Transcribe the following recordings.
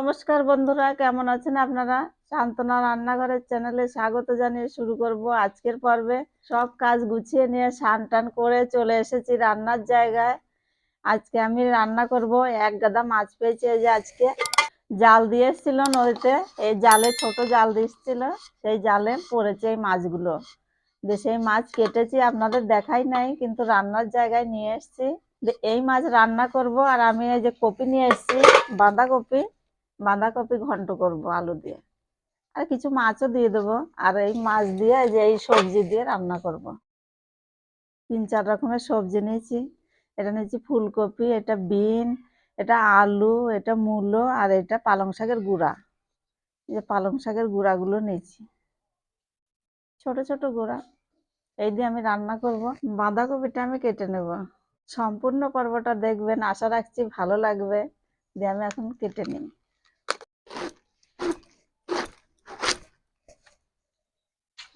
নমস্কার বন্ধুরা, কেমন আছেন আপনারা? শান্তনা রান্নাঘরের চ্যানেলে স্বাগত জানিয়ে শুরু করব আজকের পর্বে। সব কাজ গুছিয়ে নিয়ে স্নান টান করে চলে এসেছি রান্নার জায়গায়। আজকে আমি রান্না করব এক গাদা মাছ পেয়েছি যে আজকে। জাল দিয়ে এসেছিল নদীতে, এই জালে ছোট জাল দিয়েছিল সেই জালে পড়েছে এই মাছগুলো। যে সেই মাছ কেটেছি, আপনাদের দেখাই নাই, কিন্তু রান্নার জায়গায় নিয়ে এসেছি। এই মাছ রান্না করব আর আমি এই যে কপি নিয়ে এসেছি, বাঁধাকপি। বাঁধাকপি ঘন্ট করব আলু দিয়ে। আর কিছু মাছও দিয়ে দেবো। আর এই মাছ দিয়ে যে এই সবজি দিয়ে রান্না করব। তিন চার রকমের সবজি নিয়েছি। এটা নিয়েছি ফুলকপি, এটা বিন, এটা আলু, এটা মূলো আর এটা পালং শাকের গুঁড়া। এই যে পালং শাকের গুঁড়াগুলো নিয়েছি। ছোট ছোট গুঁড়া। এই দিয়ে আমি রান্না করব। বাঁধাকপিটা আমি কেটে নেব। সম্পূর্ণ পর্বটা দেখবেন, আশা রাখছি ভালো লাগবে। দিয়ে আমি এখন কেটে নিই।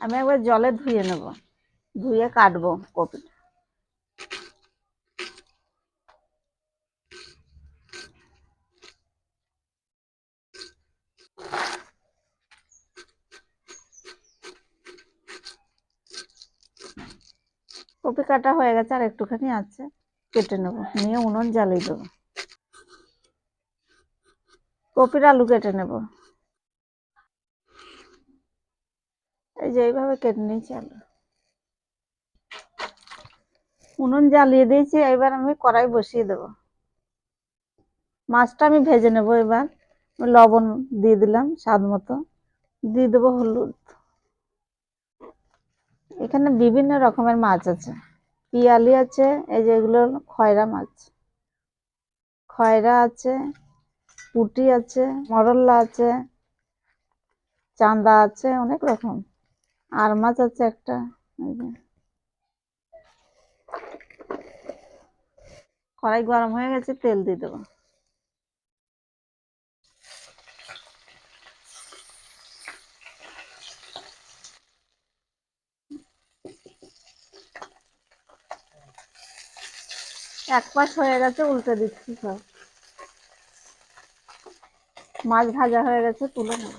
আমি একবার জলে ধুয়ে নেব। ধুয়ে কাটবো কপিটা। কপি কাটা হয়ে গেছে আর একটুখানি আছে, কেটে নেব। নিয়ে উনুন জ্বালিয়ে দেবো। কপির আলু কেটে নেব। এই যে এইভাবে কেটে নিয়েছি আলু উনুন জ্বালিয়ে দিয়েছি, এবার আমি কড়াই বসিয়ে দেব। মাছটা আমি ভেজে নেব এবার। লবণ দিয়ে দিলাম স্বাদ মতো। দিয়ে দেবো হলুদ। এখানে বিভিন্ন রকমের মাছ আছে। পিয়ালি আছে, এই যে এগুলো খয়রা মাছ। খয়রা আছে, পুঁটি আছে, মরল্লা আছে, চান্দা আছে, অনেক রকম। আর মাছ আছে একটা কড়াই গরম হয়ে গেছে, তেল দিয়ে দেবো। এক পাশ হয়ে গেছে, উল্টে দিচ্ছি সব। মাছ ভাজা হয়ে গেছে, তুলে নেব।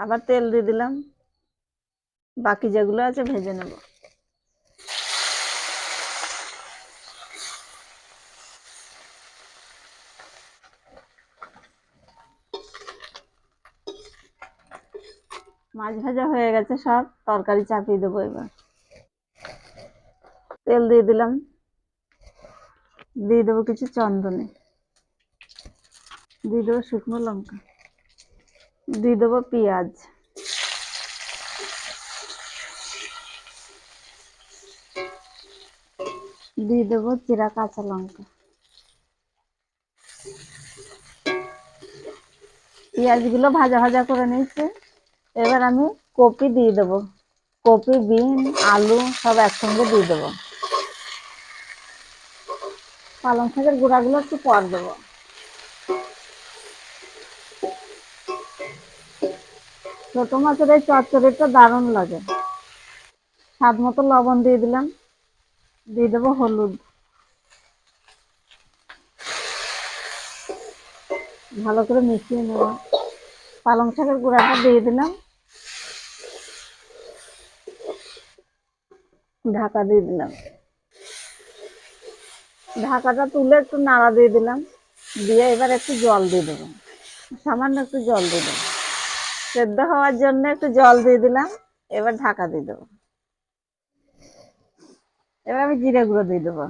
আবার তেল দিয়ে দিলাম। বাকি যেগুলো আছে ভেজে নেব। মাছ ভাজা হয়ে গেছে সব, তরকারি চাপিয়ে দেবো এবার। তেল দিয়ে দিলাম। দিয়ে দেবো কিছু চন্দনে। দিয়ে দেবো শুকনো লঙ্কা। দিয়ে দেবো পেঁয়াজ। দিয়ে দেবো চিরা কাঁচা লঙ্কা। পেঁয়াজগুলো ভাজা ভাজা করে নিয়েছে। এবার আমি কপি দিয়ে দেবো। কপি, বিন, আলু সব একসঙ্গে দিয়ে দেবো। পালং শাকের গুঁড়াগুলো একটু পর দেবো। ছোট মাছের এই চচ্চড়িটা দারুণ লাগে। স্বাদ মতো লবণ দিয়ে দিলাম। দিয়ে দেবো হলুদ। ভালো করে মিশিয়ে নেব। পালং শাকের গুঁড়াটা দিয়ে দিলাম। ঢাকা দিয়ে দিলাম। ঢাকাটা তুলে একটু নাড়া দিয়ে দিলাম। দিয়ে এবার একটু জল দিয়ে দেবো। সামান্য একটু জল দিয়ে দেবো। সেদ্ধ হওয়ার জন্য একটু জল দিয়ে দিলাম। এবার ঢাকা দিয়ে দেবো। এবার আমি জিরে গুঁড়ো দিয়ে দেবো।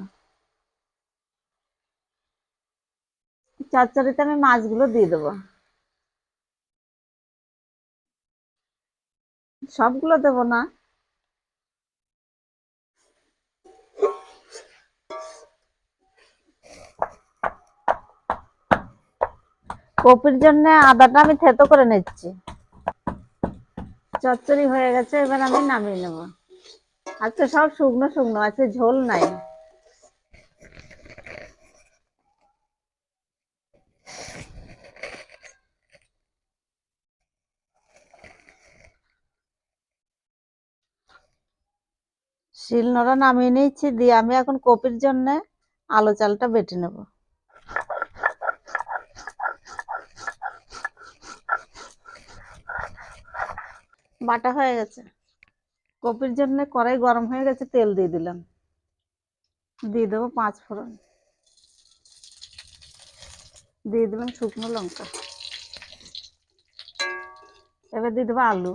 চচ্চড়িতে আমি মাছগুলো দিয়ে দেবো। সবগুলো দেবো না। কপির জন্য আদাটা আমি থেতো করে নিচ্ছি। চচ্চড়ি হয়ে গেছে, এবার আমি নামিয়ে নেব। আজকে সব শুকনো শুকনো, আছে ঝোল নাই। শিলনোড়া নামিয়ে নিয়েছি, দিয়ে আমি এখন কপির জন্য আলো চালটা বেটে নেব। বাটা হয়ে গেছে। কপির জন্য কড়াই গরম হয়ে গেছে, তেল দিয়ে দিলাম। দিয়ে দেবো পাঁচ ফোড়ন। দিয়ে দিলাম শুকনো লঙ্কা। এবার দিয়ে দেবো আলু।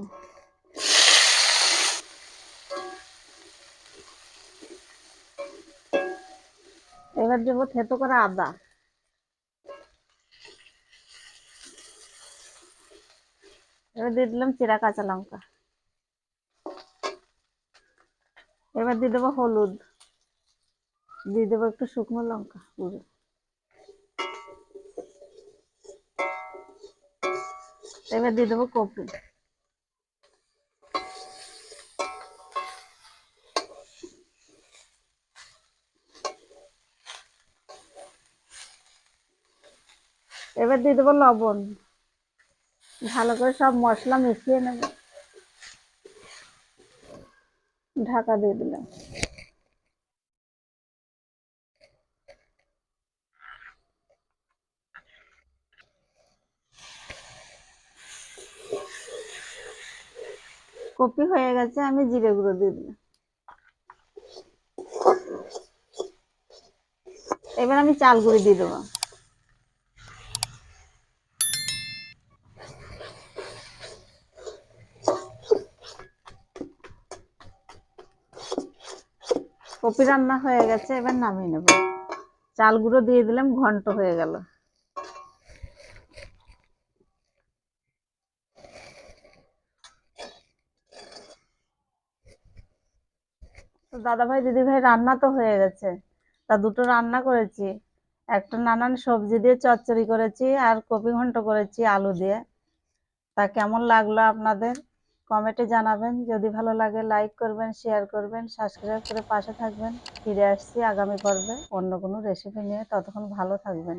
এবার দেবো থেতো করে আদা। এবার দিয়ে দিলাম চিরা কাঁচা লঙ্কা। এবার দিয়ে দেবো হলুদ। দিয়ে দেবো একটু শুকনো লঙ্কা গুঁড়ো। এবার দিয়ে দেবো কপি। এবার দিয়ে দেবো লবণ। ভালো করে সব মশলা মিশিয়ে নেব। ঢাকা দিয়ে দিলাম। কপি হয়ে গেছে, আমি জিরে গুঁড়ো দিয়ে দিলাম। এবার আমি চাল গুঁড়ি দিয়ে দেবো। কপি রান্না হয়ে গেছে, এবার নামিয়ে নেব। চাল গুঁড়ো দিয়ে দিলাম, ঘন্ট হয়ে গেল। তো দাদা ভাই, দিদি ভাই, রান্না তো হয়ে গেছে। তা দুটো রান্না করেছি। একটা নানান সবজি দিয়ে চচ্চড়ি করেছি আর কপি ঘন্ট করেছি আলু দিয়ে। তা কেমন লাগল আপনাদের? কমেন্টে জানাবেন। যদি ভালো লাগে, লাইক করবেন, শেয়ার করবেন, সাবস্ক্রাইব করে পাশে থাকবেন। ফিরে আসছি আগামী পর্বে অন্য কোনো রেসিপি নিয়ে। ততক্ষণ ভালো থাকবেন।